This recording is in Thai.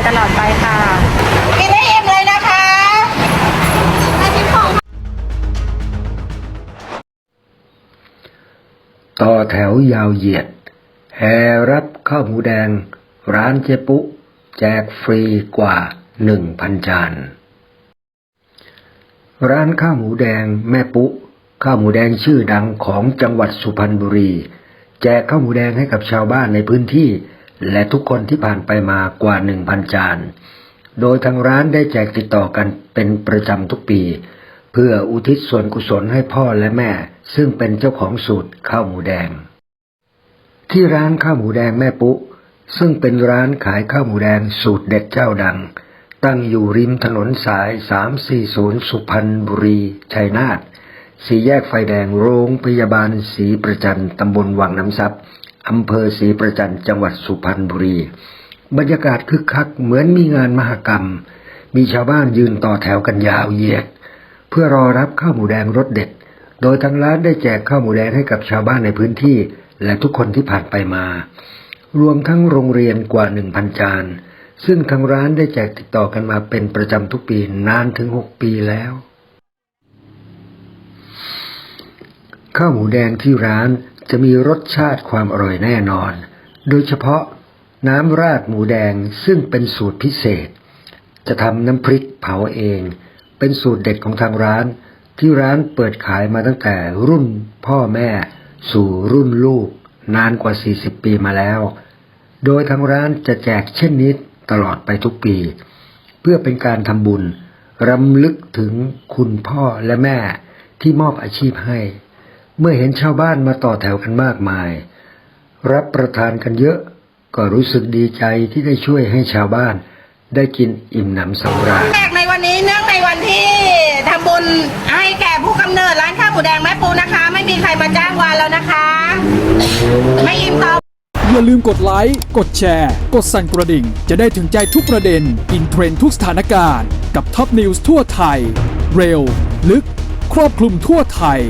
วยตลอดไปค่ะ กินให้อิ่มเลยนะคะต่อแถวยาวเหยียด แห่รับข้าวหมูแดง ร้านเจปุ แจกฟรีกว่าหนึ่งพันจาน ร้านข้าวหมูแดงแม่ปุข้าวหมูแดงชื่อดังของจังหวัดสุพรรณบุรี แจกข้าวหมูแดงให้กับชาวบ้านในพื้นที่ และทุกคนที่ผ่านไปมากว่าหนึ่งพันจาน โดยทางร้านได้แจกติดต่อกันเป็นประจำทุกปี เพื่ออุทิศส่วนกุศลให้พ่อและแม่ ซึ่งเป็นเจ้าของสูตรข้าวหมูแดง ที่ร้านข้าวหมูแดงแม่ปุ๊ซึ่งเป็นร้านขายข้าวหมูแดงสูตรเด็ดเจ้าดัง ตั้งอยู่ริมถนนสาย 340 สุพรรณบุรี ชัยนาท สี่แยกไฟแดงโรงพยาบาลศรีประจันตำบลวังน้ำซับ อำเภอศรีประจันจังหวัดสุพรรณบุรี บรรยากาศคึกคักเหมือนมีงานมหกรรม มีชาวบ้านยืนต่อแถวกันยาวเหยียด เพื่อรอรับข้าวหมูแดงรสเด็ด โดยทางร้านได้แจกข้าวหมูแดงให้กับชาวบ้านในพื้นที่ และทุกคนที่ผ่านไปมา รวมทั้งโรงเรียนกว่าหนึ่งพันจานซึ่งทางร้านได้แจกติดต่อกันมาเป็นประจำทุกปีนานถึงหกปีแล้ว ข้าวหมูแดงที่ร้าน จะมีรสชาติความอร่อยแน่นอน โดยเฉพาะน้ำราดหมูแดงซึ่งเป็นสูตรพิเศษ จะทำน้ำพริกเผาเอง เป็นสูตรเด็ดของทางร้าน ที่ร้านเปิดขายมาตั้งแต่รุ่นพ่อแม่ สู่รุ่นลูก นานกว่า 40 ปีมาแล้ว โดยทางร้านจะแจกเช่นนี้ตลอดไปทุกปี เพื่อเป็นการทำบุญรำลึกถึงคุณพ่อและแม่ที่มอบอาชีพให้ เมื่อเห็นชาวบ้านมาต่อแถวกันมากมาย รับประทานกันเยอะ ก็รู้สึกดีใจที่ได้ช่วยให้ชาวบ้านได้กินอิ่มหนำสำราญแรกในวันนี้เนื่องในวันที่ทำบุญให้แก่ผู้กำเนิดร้านข้าวหมูแดงแม่ปูนะคะ ไม่มีใครมาจ้างวานแล้วนะคะ ไม่อิ่มต่ออย่าลืมกดไลค์ กดแชร์ กดสั่นกระดิ่ง จะได้ถึงใจทุกประเด็น อินเทรนด์ทุกสถานการณ์ กับท็อปนิวส์ทั่วไทย เร็ว ลึก ครอบคลุมทั่วไทย